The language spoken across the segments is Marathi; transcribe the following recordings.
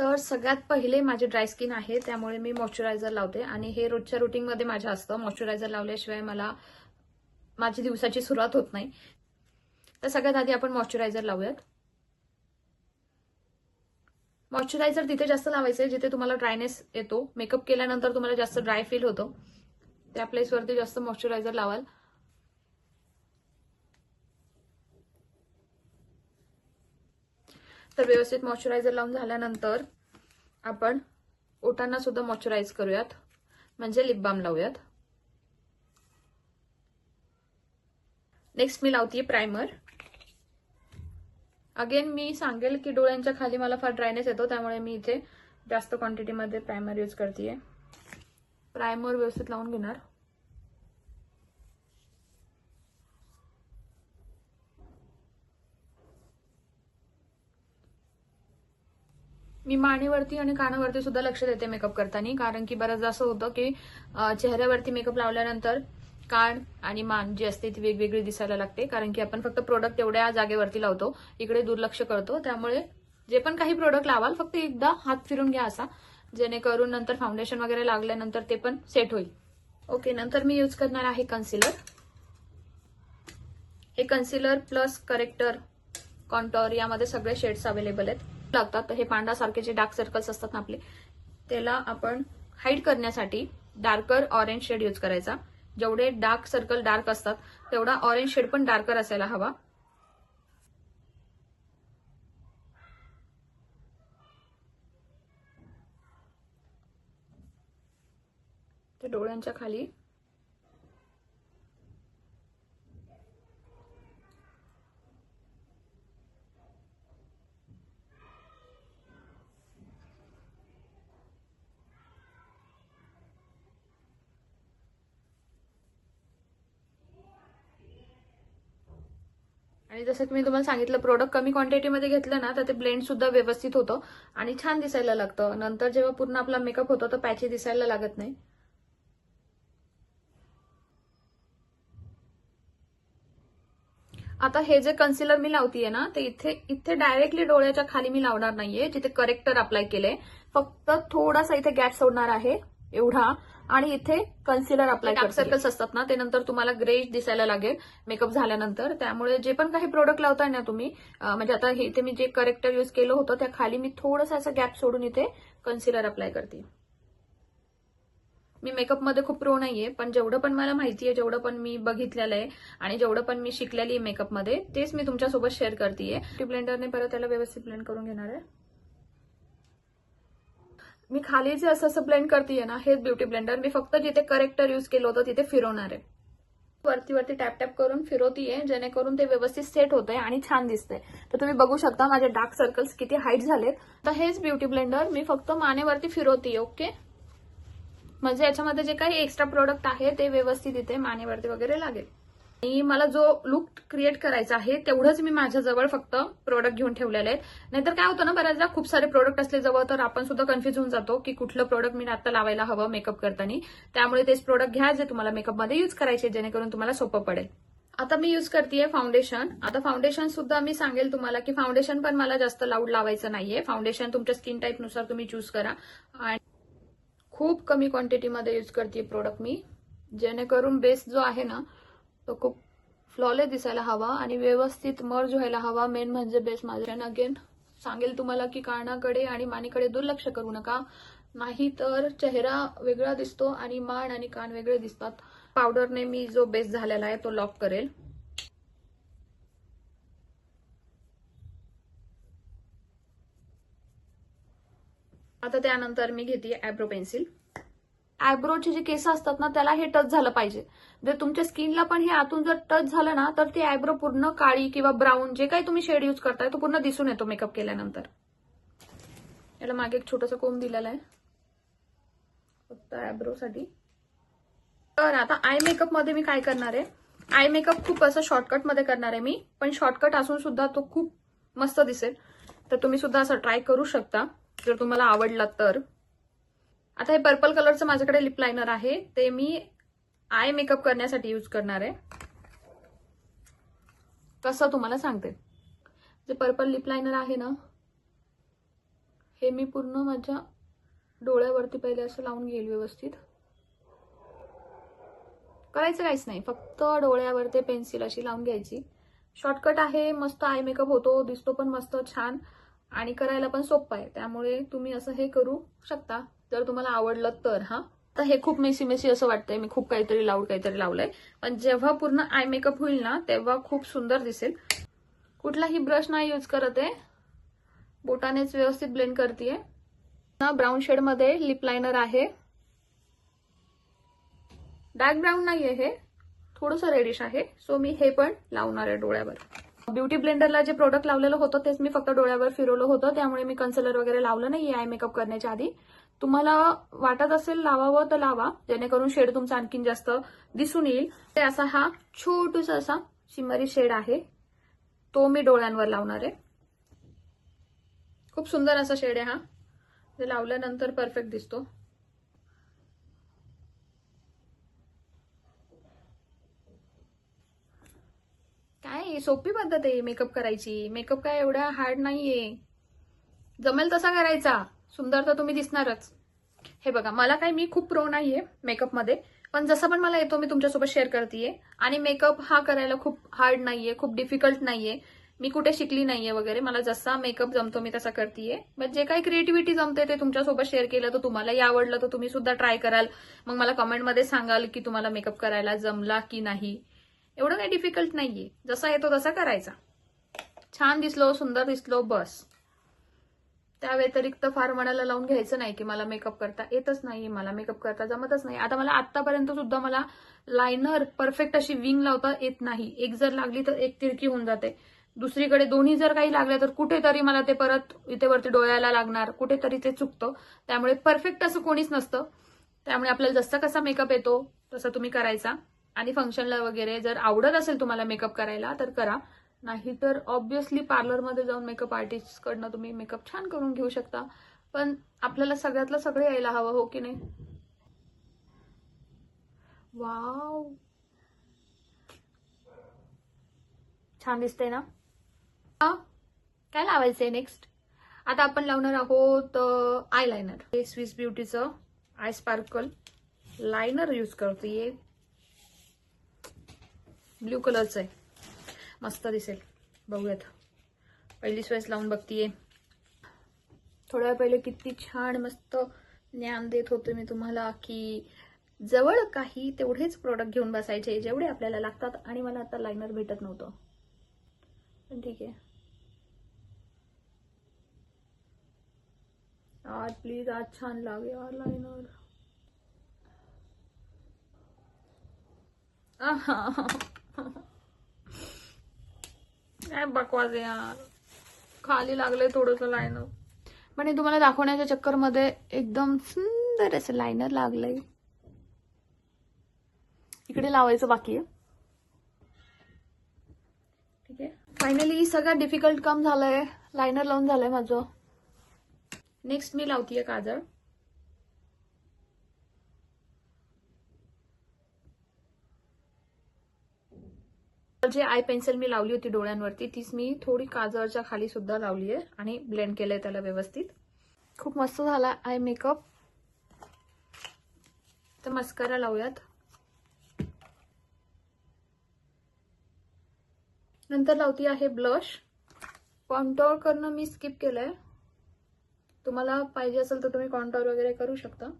तर सगळ्यात पहिले माझे ड्राय स्किन आहे त्यामुळे मी मॉइश्चरायझर लावते. आणि हे रोजच्या रुटीनमध्ये माझ्या असतं. मॉइश्चरायझर लावल्याशिवाय मला माझी दिवसाची सुरुवात होत नाही. तर सगळ्यात आधी आपण मॉइश्चरायझर लावूयात. मॉइश्चरायझर तिथे जास्त लावायचं आहे जिथे तुम्हाला ड्रायनेस येतो मेकअप केल्यानंतर तुम्हाला जास्त ड्राय फील होतं त्या प्लेसवरती जास्त मॉइश्चरायझर लावाल. तर व्यवस्थित मॉइश्चरायझर लावून झाल्यानंतर आपण ओठांना सुद्धा मॉइश्चराईज करूयात. म्हणजे लिप बाम लावूयात. नेक्स्ट मी लावते प्रायमर अगेन मी सांगेल की डोळ्यांच्या खाली मला फार ड्रायनेस येतो त्यामुळे मी इथे जास्त क्वांटिटीमध्ये प्रायमर यूज करते प्रायमर व्यवस्थित लावून घेणार. मी मानेवरती आणि कानावरती सुद्धा लक्ष देते मेकअप करताना. कारण की बऱ्याचदा असं होतं की चेहऱ्यावरती मेकअप लावल्यानंतर कान आणि मान जी असते ती वेगवेगळी दिसायला लागते. कारण की आपण फक्त प्रोडक्ट एवढ्या जागेवरती लावतो इकडे दुर्लक्ष करतो. त्यामुळे जे पण काही प्रोडक्ट लावाल फक्त एकदा हात फिरून घ्या असा. जेणेकरून नंतर फाउंडेशन वगैरे लागल्यानंतर ते पण सेट होईल. ओके नंतर मी यूज करणार आहे कन्सिलर हे कन्सिलर प्लस करेक्टर कॉन्टॉर यामध्ये सगळे शेड्स अवेलेबल आहेत. लागतात. तर हे पांडासारखे जे डार्क सर्कल्स असतात ना आपले त्याला आपण हाईड करण्यासाठी डार्कर ऑरेंज शेड यूज करायचा. जेवढे डार्क सर्कल डार्क असतात तेवढा ऑरेंज शेड पण डार्कर असायला हवा. ते डोळ्यांच्या खाली आणि जसं की मी तुम्हाला सांगितलं प्रोडक्ट कमी क्वांटिटीमध्ये घेतलं ना तर ते ब्लेंड सुद्धा व्यवस्थित होतं आणि छान दिसायला लागतं. नंतर जेव्हा पूर्ण आपला मेकअप होतो तर पॅची दिसायला लागत नाही. आता हे जे कन्सिलर मी लावतीये ना ते इथे इथे डायरेक्टली डोळ्याच्या खाली मी लावणार नाहीये जिथे करेक्टर अप्लाय केलंय. फक्त थोडासा इथे गॅप सोडणार आहे एवढा. आणि इथे कन्सिलर अप्लाय डार्क सर्कल्स असतात ना ते नंतर तुम्हाला ग्रे दिसायला लागेल मेकअप झाल्यानंतर. त्यामुळे जे पण काही प्रोडक्ट लावताय ना तुम्ही म्हणजे आता हे इथे मी जे करेक्टर युज केलं होतं त्या खाली मी थोडंसं असं गॅप सोडून इथे कन्सिलर अप्लाय करते. मी मेकअपमध्ये खूप प्रो नाहीये पण जेवढं पण मला माहिती आहे जेवढं पण मी बघितलेलं आहे आणि जेवढं पण मी शिकलेली आहे मेकअपमध्ये तेच मी तुमच्यासोबत शेअर करतेय. ब्युटी ब्लेंडरने परत त्याला व्यवस्थित ब्लेंड करून घेणार आहे. मी खाली जे असं असं ब्लेंड करते ना हेच ब्युटी ब्लेंडर मी फक्त जिथे करेक्टर युज केलं होतं तिथे फिरवणार आहे. वरती वरती टॅप टॅप करून फिरवतीये जेणेकरून ते व्यवस्थित सेट होत आहे आणि छान दिसतंय. तर तुम्ही बघू शकता माझे डार्क सर्कल्स किती हाईट झालेत. तर हेच ब्युटी ब्लेंडर मी फक्त मानेवरती फिरवतीये ओके म्हणजे याच्यामध्ये जे काही एक्स्ट्रा प्रोडक्ट आहे ते व्यवस्थित इथे मानेवरती वगैरे लागेल. आणि मला जो लुक क्रिएट करायचा आहे तेवढंच मी माझ्याजवळ फक्त प्रोडक्ट घेऊन ठेवलेले आहेत. नाहीतर काय होतं ना बऱ्याचदा खूप सारे प्रोडक्ट असले जवळ तर आपण सुद्धा कन्फ्युज होऊन जातो की कुठलं प्रोडक्ट मी आता लावायला हवं मेकअप करताना. त्यामुळे तेच प्रोडक्ट घ्या जे तुम्हाला मेकअपमध्ये यूज करायचे जेणेकरून तुम्हाला सोपं पडेल. आता मी यूज करतेय फाउंडेशन आता फाउंडेशन सुद्धा मी सांगेल तुम्हाला की फाउंडेशन पण मला जास्त लाऊड लावायचं नाहीये. फाउंडेशन तुमच्या स्किन टाईपनुसार तुम्ही चूज करा. आणि खूप कमी क्वांटिटीमध्ये यूज करते प्रोडक्ट मी. जेणेकरून बेस जो आहे ना तो खूप फ्लॉले दिसायला हवा आणि व्यवस्थित मर्ज व्हायला हवा. मेन म्हणजे बेस माझ्या अगेन सांगेल तुम्हाला की कानाकडे आणि मानेकडे दुर्लक्ष करू नका. नाही तर चेहरा वेगळा दिसतो आणि मान आणि कान वेगळे दिसतात. पावडरने मी जो बेस झालेला आहे तो लॉक करेल. आता त्यानंतर मी घेते ॲब्रो पेन्सिल आयब्रोचे जे केस असतात ना त्याला हे टच झालं पाहिजे. जर तुमच्या स्किनला पण हे आतून जर टच झालं ना तर ती आयब्रो पूर्ण काळी किंवा ब्राऊन जे काही तुम्ही शेड यूज करताय तो पूर्ण दिसून येतो मेकअप केल्यानंतर. याला मागे एक छोटासा कोंब दिलेला आहे. फक्त आयब्रोसाठी. तर आता आय मेकअपमध्ये मी काय करणार आहे? आय मेकअप खूप असं शॉर्टकटमध्ये करणार आहे मी पण शॉर्टकट असून सुद्धा तो खूप मस्त दिसेल. तर तुम्ही सुद्धा असं ट्राय करू शकता. जर तुम्हाला आवडला तर. आता हे पर्पल कलरचं माझ्याकडे लिप लायनर आहे. ते मी आय मेकअप करण्यासाठी यूज करणार आहे. कसं तुम्हाला सांगते. जे पर्पल लिप लायनर आहे ना हे मी पूर्ण माझ्या डोळ्यावरती पहिले असं लावून घेईल व्यवस्थित. करायचं काहीच नाही फक्त डोळ्यावरती पेन्सिल अशी लावून घ्यायची. शॉर्टकट आहे मस्त आय मेकअप होतो दिसतो पण मस्त छान. आणि करायला पण सोपं आहे. त्यामुळे तुम्ही असं हे करू शकता. जर तुम्हाला आवडलं तर हा? तर हे खूप मेसी मेसी असं वाटतंय. मी खूप काहीतरी लावड काहीतरी लावलंय. पण जेव्हा पूर्ण आय मेकअप होईल ना तेव्हा खूप सुंदर दिसेल. कुठलाही ब्रश नाही यूज करत आहे. बोटानेच व्यवस्थित ब्लेंड करते ना ब्राऊन शेडमध्ये लिप लायनर आहे. डार्क ब्राऊन नाहीये हे. थोडंसं रेडिश आहे. सो मी हे पण लावणार आहे डोळ्यावर. ब्युटी ब्लेंडरला जे प्रोडक्ट लावलेलं होतं तेच मी फक्त डोळ्यावर फिरवलं होतं. त्यामुळे मी कन्सिलर वगैरे लावलं नाही आय मेकअप करण्याच्या आधी. तुम्हाला वाटत असेल लावावं तर लावा जेणेकरून शेड तुमचा आणखीन जास्त दिसून येईल. ते असा हा छोटूसा असा शिमरी शेड आहे. तो मी डोळ्यांवर लावणार आहे. खूप सुंदर असा शेड आहे हा. ते लावल्यानंतर परफेक्ट दिसतो. काय सोपी पद्धत आहे मेकअप करायची. मेकअप काय एवढा हार्ड नाहीये. जमेल तसा करायचा. सुंदर तर तुम्ही दिसणारच. हे बघा मला काय मी खूप प्रो नाहीये मेकअपमध्ये पण जसं पण मला येतो मी तुमच्यासोबत शेअर करतेय. आणि मेकअप हा करायला खूप हार्ड नाहीये खूप डिफिकल्ट नाहीये. मी कुठे शिकली नाहीये वगैरे मला जसा मेकअप जमतो मी तसा करतेय. बट जे काही क्रिएटिव्हिटी जमते ते तुमच्यासोबत शेअर केलं तर तुम्हालाही आवडलं तर तुम्ही सुद्धा ट्राय कराल. मग मला कमेंटमध्ये सांगाल की तुम्हाला मेकअप करायला जमला की नाही. एवढं काही डिफिकल्ट नाहीये. जसा येतो तसा करायचा. छान दिसलो सुंदर दिसलो बस. त्या व्यतिरिक्त फार मनाला लावून घ्यायचं नाही की मला मेकअप करता येतच नाही मला मेकअप करता जमतच नाही. आता मला आतापर्यंत सुद्धा मला लायनर परफेक्ट अशी विंग लावता येत नाही. एक जर लागली तर एक तिरकी होऊन जाते. दुसरीकडे दोन्ही जर काही लागल्या तर कुठेतरी मला ते परत इथे वरती डोळ्याला लागणार कुठेतरी ते चुकतं. त्यामुळे परफेक्ट असं कोणीच नसतं. त्यामुळे आपल्याला जसा कसा मेकअप येतो तसा तुम्ही करायचा. आणि फंक्शनला वगैरे जर आवडत असेल तुम्हाला मेकअप करायला तर करा. नाहीतर ऑब्विसली पार्लरमध्ये जाऊन मेकअप आर्टिस्ट कडनं तुम्ही मेकअप छान करून घेऊ शकता. पण आपल्याला सगळ्यातलं सगळं यायला हवं हो की नाही? वाव छान दिसतंय ना? हा? काय लावायचंय नेक्स्ट आता आपण लावणार आहोत आय लायनर हे स्विस ब्युटीचं आय स्पार्कल लायनर यूज करतेय. ब्ल्यू कलरचं आहे. मस्त दिसेल. बघूयात. पहिली स्वेस लावून बघतीये. थोड्या वेळ पहिले किती छान मस्त ज्ञान देत होते मी तुम्हाला की जवळ काही तेवढेच प्रोडक्ट घेऊन बसायचे जेवढे आपल्याला लागतात आणि मला आता लायनर भेटत नव्हतं. पण ठीक आहे. आज प्लीज आज छान लागे यार लायनर काय बकवास यार. खाली लागलंय थोडस लायनर पण तुम्हाला दाखवण्याच्या चक्करमध्ये एकदम सुंदर असं लायनर लागलंय. इकडे लावायचं बाकी आहे. ठीक आहे. फायनली सगळ्यात डिफिकल्ट काम झालंय. लायनर लावून झालंय माझं. नेक्स्ट मी लावतीये काजळ. जे आय पेन्सिल मी लावली होती डोळ्यांवरती तीच मी थोडी काजळच्या खाली सुद्धा लावली आहे आणि ब्लेंड केलंय त्याला व्यवस्थित. खूप मस्त झाला आय मेकअप तर मस्कारा लावूयात. नंतर लावती आहे ब्लश कॉन्टॉर करणं मी स्किप केलंय. तुम्हाला पाहिजे असेल तर तुम्ही कॉन्टॉर वगैरे करू शकता.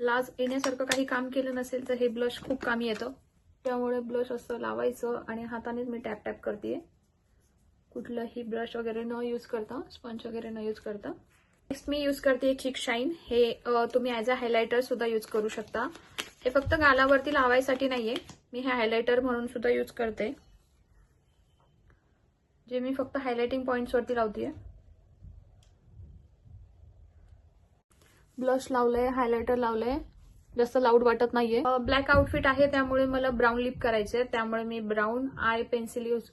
लाज येण्यासारखं काही काम केलं नसेल तर हे ब्लश खूप कामी येतं. त्यामुळे ब्लश असं लावायचं आणि हातानेच मी टॅप टॅप करते कुठलंही ब्रश वगैरे न यूज करता स्पंज वगैरे न यूज करता. नेक्स्ट मी यूज करते चिक शाईन हे तुम्ही ॲज अ हायलायटर सुद्धा यूज करू शकता. हे फक्त गालावरती लावायसाठी नाहीये. मी हे हायलायटर म्हणून सुद्धा यूज करते. जे मी फक्त हायलायटिंग पॉईंट्सवरती लावते ब्लश लावलंय हायलायटर लावलंय. जास्त लाऊड वाटत नाहीये. ब्लॅक आउटफिट आहे त्यामुळे मला ब्राऊन लिप करायचे त्यामुळे मी brown eye pencil use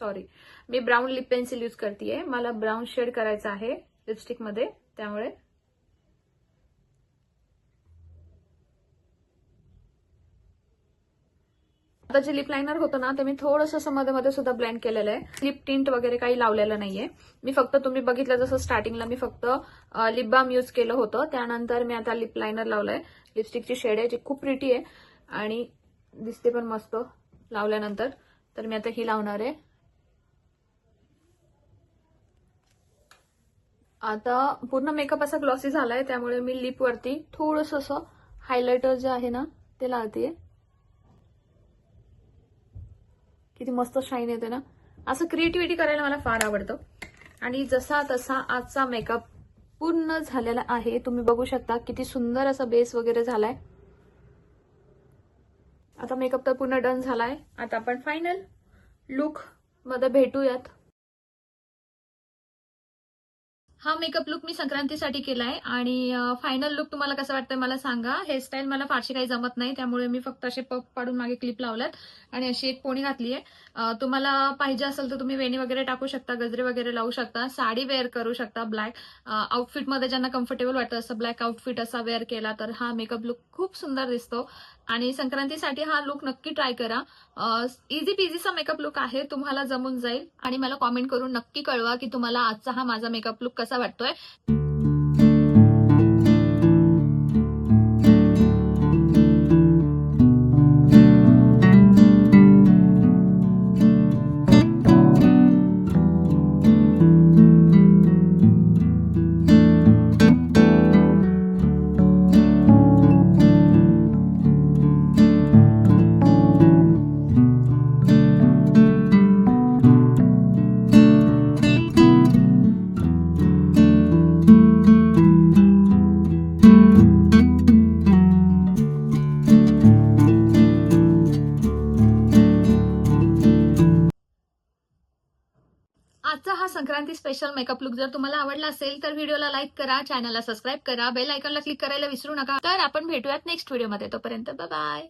sorry मी ब्राऊन लिप पेन्सिल यूज करते मला ब्राऊन शेड करायचा आहे लिपस्टिकमध्ये त्यामुळे. आता जे लिप लायनर होतं ना ते मी थोडंसं मध्ये मध्ये सुद्धा ब्लेंड केलेलं आहे. लिप टिंट वगैरे काही लावलेलं नाहीये. मी फक्त तुम्ही बघितलं जसं स्टार्टिंगला मी फक्त लिप बाम यूज केलं होतं. त्यानंतर मी आता लिप लायनर लावलंय. लिपस्टिकची शेड आहे जी खूप प्रिटी आहे आणि दिसते पण मस्त लावल्यानंतर. तर मी आता ही लावणार आहे. आता पूर्ण मेकअप असा ग्लॉसी झालाय त्यामुळे मी लिपवरती थोडस असं हायलायटर जे आहे ना ते लावते किती मस्त शाईन येते ना. असं क्रिएटिव्हिटी करायला मला फार आवडतं. आणि जसा तसा आजचा मेकअप पूर्ण झालेला आहे. तुम्ही बघू शकता किती सुंदर असा बेस वगैरे झालाय. आता मेकअप तर पूर्ण डन झालाय. आता आपण फायनल लुकमध्ये भेटूयात. हा मेकअप लुक मी संक्रांतीसाठी केलाय. आणि फायनल लुक तुम्हाला कसं वाटतंय मला सांगा. हेअरस्टाईल मला फारशी काही जमत नाही. त्यामुळे मी फक्त असे पग पाडून मागे क्लिप लावल्यात. आणि अशी एक पोणी घातली आहे तुम्हाला पाहिजे असेल तर तुम्ही वेणी वगैरे टाकू शकता गजरे वगैरे लावू शकता साडी वेअर करू शकता ब्लॅक आउटफिटमध्ये ज्यांना कम्फर्टेबल वाटतं असं ब्लॅक आउटफिट असा वेअर केला तर हा मेकअप लुक खूप सुंदर दिसतो. आणि संक्रांतीसाठी हा लुक नक्की ट्राय करा. इझी पिझीचा मेकअप लुक आहे तुम्हाला जमून जाईल. आणि मला कॉमेंट करून नक्की कळवा की तुम्हाला आजचा हा माझा मेकअप लुक कसा वाटतोय. संक्रांती स्पेशल मेकअप लुक जर तुम्हाला आवडला असेल तर व्हिडिओला लाईक करा चॅनलला सबस्क्राईब करा बेल आयकॉनला क्लिक करायला विसरू नका. तर आपण भेटूयात नेक्स्ट व्हिडिओमध्ये तोपर्यंत बाय